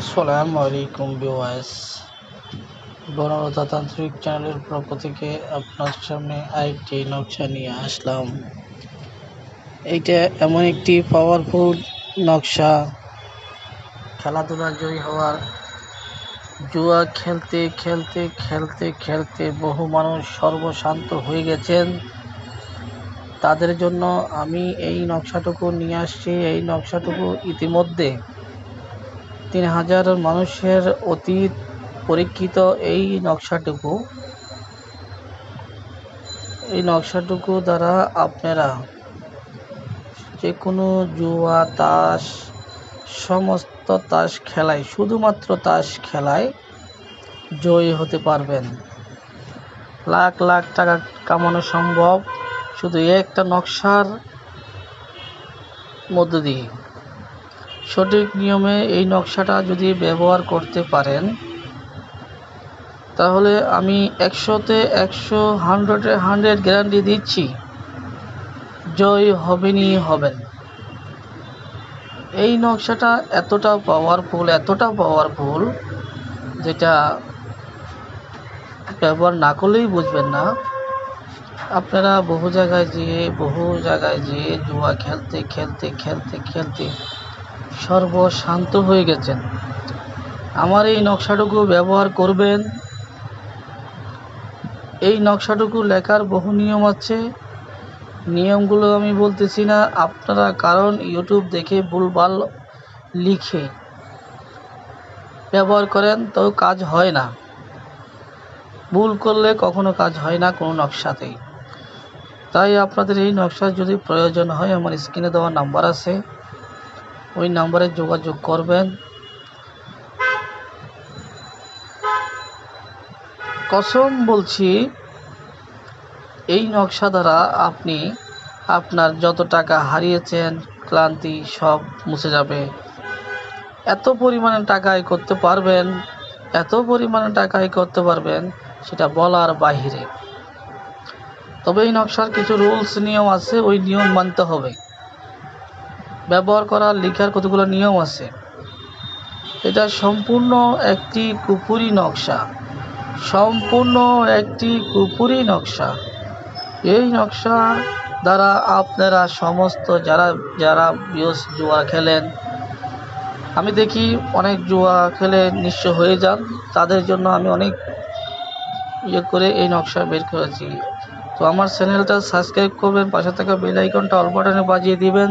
আসসালামু আলাইকুম বিওয়াস বনলতান্ত্রিক চ্যানেলের পক্ষ থেকে আপনার সামনে আরেকটি নকশা নিয়ে আসলাম। এইটা এমন একটি পাওয়ারফুল নকশা। খেলাধুলা জয়ী হওয়ার জুয়া খেলতে খেলতে খেলতে খেলতে বহু মানুষ সর্বশান্ত হয়ে গেছেন। তাদের জন্য আমি এই নকশাটুকু নিয়ে আসছি। এই নকশাটুকু ইতিমধ্যে তিন হাজার মানুষের অতীত পরীক্ষিত এই নকশাটুকু এই নকশাটুকু দ্বারা আপনারা যে কোনো জুয়া, তাস, সমস্ত তাস খেলায়, শুধুমাত্র তাস খেলায় জয়ী হতে পারবেন। লাখ লাখ টাকা কামানো সম্ভব। শুধু একটা নকশার মধ্য দিয়ে। সঠিক নিয়মে এই নকশাটা যদি ব্যবহার করতে পারেন, তাহলে আমি একশোতে একশো, হান্ড্রেডে হান্ড্রেড গ্যারান্টি দিচ্ছি, জয় হবেনই হবেন। এই নকশাটা এতটা পাওয়ারফুল এতটা পাওয়ারফুল যেটা ব্যবহার না করলেই বুঝবেন না। আপনারা বহু জায়গায় যেয়ে, বহু জায়গায় যেয়ে জুয়া খেলতে খেলতে খেলতে খেলতে সর্বশান্ত হয়ে গেছেন। আমার এই নকশাটুকু ব্যবহার করবেন? এই নকশাটুকু লেখার বহু নিয়ম আছে। নিয়মগুলো আমি বলতেছি না, আপনারা কারণ ইউটিউব দেখে ভুলভাল লিখে ব্যবহার করেন তো কাজ হয় না। ভুল করলে কখনো কাজ হয় না কোনো নকশাতেই। তাই আপনাদের এই নকশা যদি প্রয়োজন হয়, আমার স্ক্রিনে দেওয়া নাম্বার আছে। ওই নাম্বারে যোগাযোগ করবেন। কসম বলছি, এই নকশা দ্বারা আপনি আপনার যত টাকা হারিয়েছেন, ক্লান্তি সব মুছে যাবে। এত পরিমাণে টাকা আয় করতে পারবেন, এত পরিমাণে টাকা আয় করতে পারবেন, সেটা বলার বাহিরে। তবে এই নকশার কিছু রুলস, নিয়ম আছে, ওই নিয়ম মানতে হবে। ব্যবহার করার লেখার কতগুলো নিয়ম আছে? এটা সম্পূর্ণ একটি কুপুরি নকশা। সম্পূর্ণ একটি কুপুরি নকশা। এই নকশা দ্বারা আপনারা সমস্ত যারা যারা বিয়স জুয়া খেলেন, আমি দেখি অনেক জুয়া খেলে নিঃস্ব হয়ে যান। তাদের জন্য আমি অনেক ইয়ে করে এই নকশা বের করেছি। তো আমার চ্যানেলটা সাবস্ক্রাইব করবেন, পাশে থাকা বেল আইকনটা অল বাটনে বাজিয়ে দিবেন।